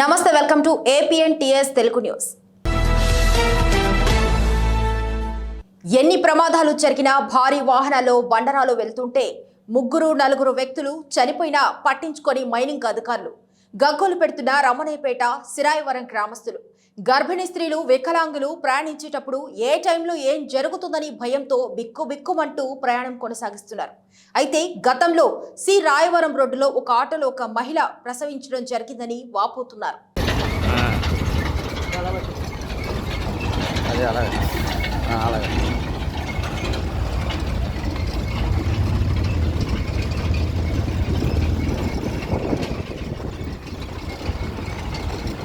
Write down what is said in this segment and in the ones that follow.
నమస్తే welcome to AP and TS Telugu news. ఎన్ని ప్రమాదాలు జరిగినా భారీ వాహనాల్లో బండరాలు వెళ్తుంటే ముగ్గురు నలుగురు వ్యక్తులు చనిపోయినా పట్టించుకొని మైనింగ్ అధికారులు. గగ్గోలు పెడుతున్న రమణయ్యపేట సిరాయవరం గ్రామస్తులు. గర్భిణీ స్త్రీలు వికలాంగులు ప్రయాణించేటప్పుడు ఏ టైంలో ఏం జరుగుతుందని భయంతో బిక్కు బిక్కుమంటూ ప్రయాణం కొనసాగిస్తున్నారు. అయితే గతంలో సి. రాయవరం రోడ్డులో ఒక ఆటోలో ఒక మహిళ ప్రసవించడం జరిగిందని వాపోతున్నారు.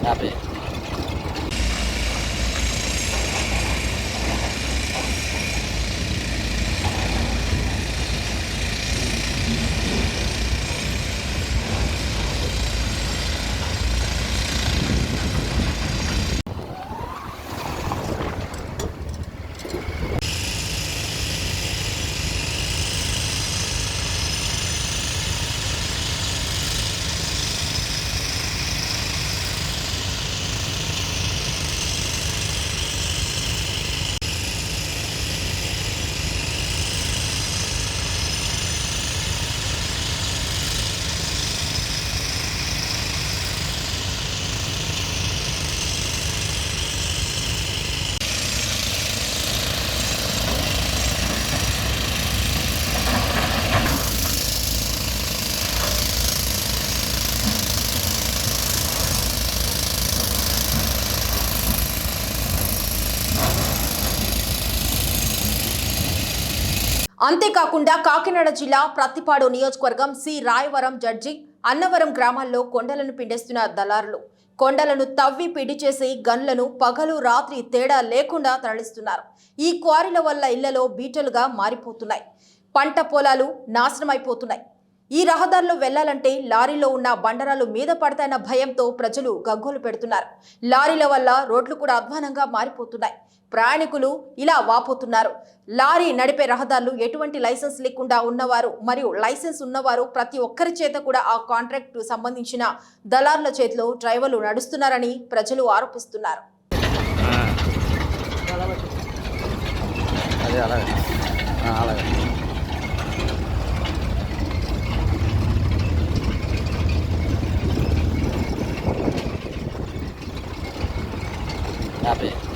Happy. అంతేకాకుండా కాకినాడ జిల్లా ప్రత్తిపాడు నియోజకవర్గం సి. రాయవరం జడ్జి అన్నవరం గ్రామాల్లో కొండలను పిండేస్తున్న దళారులు. కొండలను తవ్వి పిడి చేసి గన్లను పగలు రాత్రి తేడా లేకుండా తరలిస్తున్నారు. ఈ క్వారీల వల్ల ఇళ్ళలో బీటలుగా మారిపోతున్నాయి. పంట పొలాలు నాశనమైపోతున్నాయి. ఈ రహదారిలో వెళ్ళాలంటే లారీలో ఉన్న బండరాలు మీద పడతాయన్న భయంతో ప్రజలు గగ్గోలు పెడుతున్నారు. లారీల వల్ల రోడ్లు కూడా అధ్వానంగా మారిపోతున్నాయి. ప్రయాణికులు ఇలా వాపోతున్నారు. లారీ నడిపే రహదారులు ఎటువంటి లైసెన్స్ లేకుండా ఉన్నవారు మరియు లైసెన్స్ ఉన్నవారు ప్రతి ఒక్కరి చేత కూడా ఆ కాంట్రాక్ట్ సంబంధించిన దళారుల చేతిలో డ్రైవర్లు నడుస్తున్నారని ప్రజలు ఆరోపిస్తున్నారు. అదే అలాగే. అలాగే. Stop it.